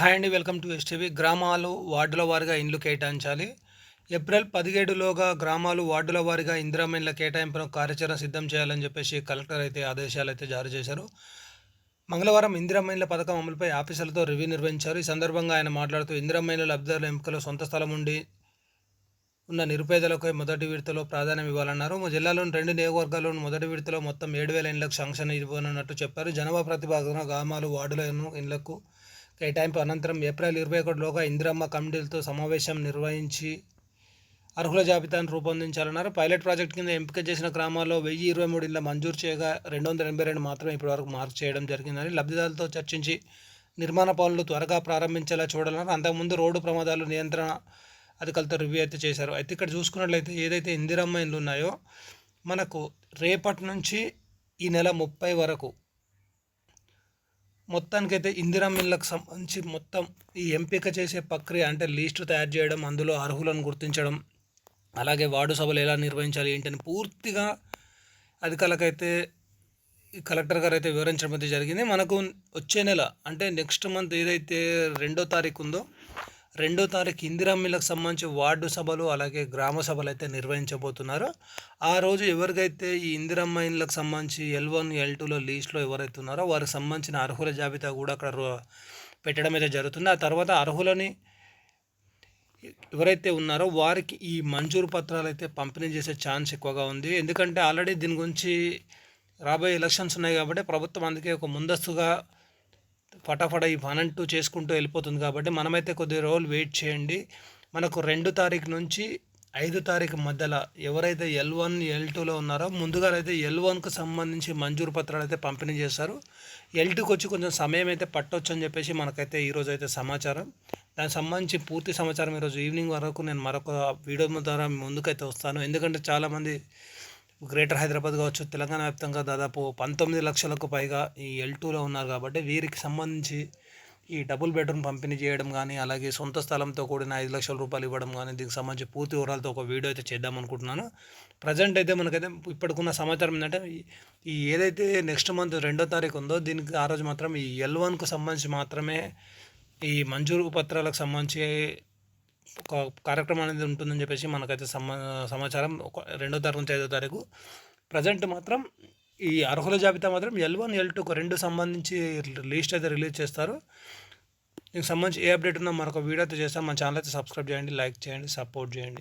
Hi అండి welcome to STV. గ్రామాలు వార్డుల వారిగా ఇండ్లు కేటాయించాలి. ఏప్రిల్ పదిహేడులోగా గ్రామాలు వార్డుల వారిగా ఇందిరామ కేటాయింపును కార్యాచరణ సిద్ధం చేయాలని చెప్పేసి కలెక్టర్ అయితే ఆదేశాలు అయితే జారీ చేశారు. మంగళవారం ఇందిరామైన్ల పథకం అమలుపై ఆఫీసర్లతో రివ్యూ నిర్వహించారు. ఈ సందర్భంగా ఆయన మాట్లాడుతూ ఇందిరామైన్ల లబ్ధిదారుల ఎంపికలో సొంత స్థలం ఉండి ఉన్న నిరుపేదలకు మొదటి విడతలో ప్రాధాన్యం ఇవ్వాలన్నారు. మా జిల్లాలోని రెండు నియోజకవర్గాల్లోని మొదటి విడతలో మొత్తం ఏడు వేల ఇండ్లకు శాంక్షన్ ఇవ్వనున్నట్టు చెప్పారు. జనాభా ప్రతిపాదన గ్రామాలు వార్డులను ఇండ్లకు కేటాయింపు అనంతరం ఏప్రిల్ ఇరవై ఒకటిలోగా ఇందిరమ్మ కమిటీలతో సమావేశం నిర్వహించి అర్హుల జాబితాను రూపొందించాలన్నారు. పైలట్ ప్రాజెక్ట్ కింద ఎంపిక చేసిన గ్రామాల్లో వెయ్యి ఇరవై మూడు ఇళ్ళ మంజూరు చేయగా రెండు వందల ఎనభై రెండు మాత్రమే ఇప్పటివరకు మార్క్ చేయడం జరిగిందని లబ్ధిదారులతో చర్చించి నిర్మాణ పనులు త్వరగా ప్రారంభించేలా చూడాలన్నారు. అంతకుముందు రోడ్డు ప్రమాదాలు నియంత్రణ అధికారులతో రివ్యూ అయితే చేశారు. అయితే ఇక్కడ చూసుకున్నట్లయితే ఏదైతే ఇందిరమ్మ ఇండ్లు ఉన్నాయో మనకు రేపటి నుంచి ఈ నెల ముప్పై వరకు మొత్తానికైతే ఇందిరా మిల్లకు సంబంధించి మొత్తం ఈ ఎంపిక చేసే ప్రక్రియ అంటే లిస్టు తయారు చేయడం అందులో అర్హులను గుర్తించడం అలాగే వార్డు సభలు ఎలా నిర్వహించాలి ఏంటని పూర్తిగా అధికారులకైతే కలెక్టర్ గారు అయితే వివరించడం అయితే జరిగింది. మనకు వచ్చే నెల అంటే నెక్స్ట్ మంత్ ఏదైతే రెండో తారీఖు ఉందో రెండో తారీఖు ఇందిరమ్మిలకు సంబంధించి వార్డు సభలు అలాగే గ్రామ సభలు అయితే నిర్వహించబోతున్నారు. ఆ రోజు ఎవరికైతే ఈ ఇందిరమ్మ ఇండ్లకు సంబంధించి ఎల్ వన్ ఎల్ టూలో లీస్ట్లో ఎవరైతే ఉన్నారో వారికి సంబంధించిన అర్హుల జాబితా కూడా అక్కడ పెట్టడం అయితే జరుగుతుంది. ఆ తర్వాత అర్హులని ఎవరైతే ఉన్నారో వారికి ఈ మంజూరు పత్రాలు అయితే పంపిణీ చేసే ఛాన్స్ ఎక్కువగా ఉంది. ఎందుకంటే ఆల్రెడీ దీని గురించి రాబోయే ఎలక్షన్స్ ఉన్నాయి కాబట్టి ప్రభుత్వం అందుకే ఒక ముందస్తుగా ఫటాఫట ఈ వన్ అండ్ టూ చేసుకుంటూ వెళ్ళిపోతుంది కాబట్టి మనమైతే కొద్ది రోజులు వెయిట్ చేయండి. మనకు రెండు తారీఖు నుంచి ఐదు తారీఖు మధ్యలో ఎవరైతే ఎల్ వన్ ఎల్ టూలో ఉన్నారో ముందుగా అయితే ఎల్ వన్కు సంబంధించి మంజూరు పత్రాలు అయితే పంపిణీ చేస్తారు ఎల్ టూకి వచ్చి కొంచెం సమయం అయితే పట్టొచ్చు అని చెప్పేసి మనకైతే ఈరోజు అయితే సమాచారం. దానికి సంబంధించి పూర్తి సమాచారం ఈరోజు ఈవినింగ్ వరకు నేను మరొక వీడియో ద్వారా ముందుకైతే వస్తాను. ఎందుకంటే చాలామంది గ్రేటర్ హైదరాబాద్ కావచ్చు తెలంగాణ వ్యాప్తంగా దాదాపు పంతొమ్మిది లక్షలకు పైగా ఈ ఎల్ టూలో ఉన్నారు కాబట్టి వీరికి సంబంధించి ఈ డబుల్ బెడ్రూమ్ పంపిణీ చేయడం కానీ అలాగే సొంత స్థలంతో కూడిన ఐదు లక్షల రూపాయలు ఇవ్వడం కానీ దీనికి సంబంధించి పూర్తి వివరాలతో ఒక వీడియో అయితే చేద్దాం అనుకుంటున్నాను. ప్రజెంట్ అయితే మనకైతే ఇప్పటికున్న సమాచారం ఏంటంటే ఈ ఏదైతే నెక్స్ట్ మంత్ రెండో తారీఖు ఉందో దీనికి ఆ రోజు మాత్రం ఈ ఎల్ వన్కు సంబంధించి మాత్రమే ఈ మంజూరు పత్రాలకు సంబంధించి ఒక కార్యక్రమం అనేది ఉంటుందని చెప్పేసి మనకైతే సమా సమాచారం ఒక రెండో తారీఖు నుంచి ఐదో తారీఖు. ప్రజెంట్ మాత్రం ఈ అర్హుల జాబితా మాత్రం ఎల్ వన్ ఎల్ టూ రెండు సంబంధించి లిస్ట్ అయితే రిలీజ్ చేస్తారు. దీనికి సంబంధించి ఏ అప్డేట్ ఉన్నా మరొక వీడియో అయితే చేస్తాం. మన ఛానల్ అయితే సబ్స్క్రైబ్ చేయండి లైక్ చేయండి సపోర్ట్ చేయండి.